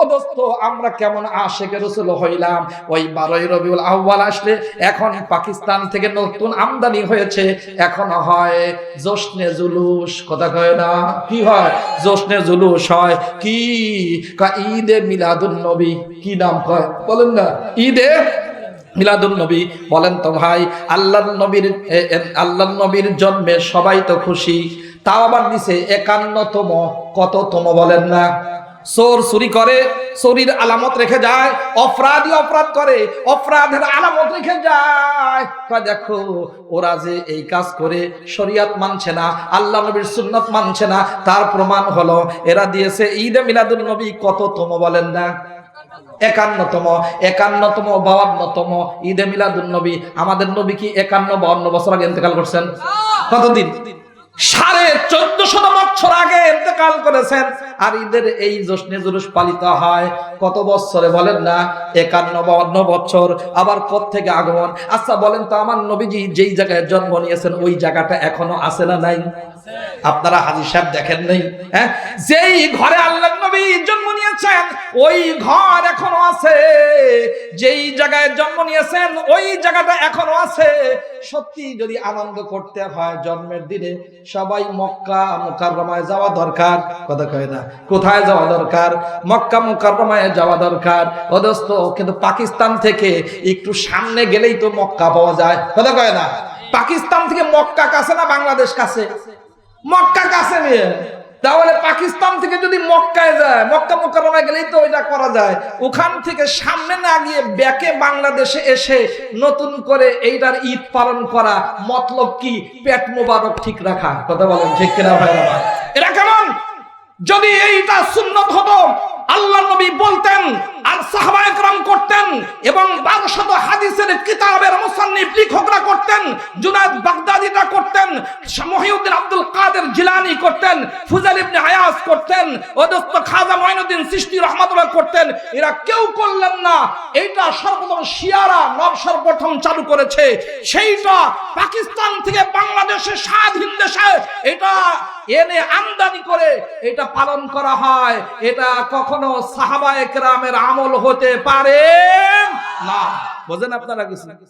ও দোস্ত আমরা কেমন আশেকে রসুল হইলাম। ওই বারোই রবিউল আহ্বাল আসলে এখন পাকিস্তান থেকে নতুন আমদানি হয়েছে। এখন হয় জোশনে জুলুস, কথা কয় না? কি হয়? জোশনে জুলুস হয় কি? ঈদে মিলাদুন নবী, কি নাম কয়? বলেন না। ঈদে মিলাদুল নবী, বলেন তো ভাই আল্লাহ নবীর আল্লাহ নবীর জন্মে সবাই তো খুশি। তাও আবার নিচে একান্নতম, কততম বলেন না? চোর চুরি করে চুরির আলামত রেখে যায় অপরাধী অপরাধ করে অপরাধের আলামত রেখে যায়। দেখো ওরা যে এই কাজ করে শরিয়াত মানছে না আল্লাহ নবীর সুন্নত মানছে না তার প্রমাণ হলো এরা দিয়েছে ঈদে মিলাদুল নবী কততম বলেন না? একান্নতম একান্নতম বাউান্নতম ঈদে মিলাদুন নবী। আমাদের নবী কি একান্ন বাউন্ন বছর আগে ইন্তেকাল করছেন? কতদিন? সাড়ে চোদ্দ শত বছর আগে ইন্তেকাল করেছেন। আর ঈদের এই জশ্নে জুলুস পালিত হয়। কত বছরে বলেন না? একান্ন, বাউন্ন বছর। আবার কত থেকে আগমন। আচ্ছা বলেন তো আমার নবীজি যেই জায়গায় জন্ম নিয়েছেন, ওই জায়গাটা এখনও আছে না নাই? আপনারা হাজির সাহেব দেখেন নাই? হ্যাঁ? যেই ঘরে আল্লাহ নবী জন্ম নিয়েছেন, ওই ঘর এখনও আছে। যেই জায়গায় জন্ম নিয়েছেন, ওই জায়গাটা এখনও আছে। সত্যি যদি আনন্দ করতে হয় জন্মের দিনে, সবাই মক্কা মুকাররমায় যাওয়া দরকার। কথা কয় না, কোথায় যাওয়া দরকার? মক্কা মুকাররমায় যাওয়া দরকার। অদস্ত কিন্তু পাকিস্তান থেকে একটু সামনে গেলেই তো মক্কা পাওয়া যায়। কথা কয় না, পাকিস্তান থেকে মক্কা কাছে না বাংলাদেশ কাছে? মক্কা কাছে নিয়ে। তাহলে পাকিস্তান থেকে যদি মক্কায় যায়, মক্কা মোকাররমায় গেলেই তো ওইটা করা যায়। ওখান থেকে সামনে না গিয়ে ব্যাকে বাংলাদেশে এসে নতুন করে এইটার ঈদ পালন করা মতলব কি? পেট মোবারক ঠিক রাখা। কথা বলেন ঠিক কিনা ভাই এরা কেমন? যদি এইটা সুন্নত হতো, আল্লাহ নবী বলতেন, আর সাহাবা করতেন হাদিসের কিতাবের করতেন জুনাদ বাগদাদিটা করতেন, মহিউদ্দিন আব্দুল কাদের জিলানি করতেন ফুজাল ইবনে আয়াস করতেন খাজা সৃষ্টি রহমাতুল্লাহ করতেন। এরা কেউ করলেন না। এইটা সর্বপ্রথম শিয়ারা চালু করেছে। সেইটা পাকিস্তান থেকে স্বাধীন দেশে, এটা এনে আমদানি করে, এটা পালন করা হয়। এটা কখনো সাহাবা আমল হতে পারে না। বোঝেন আপনারা কিছু?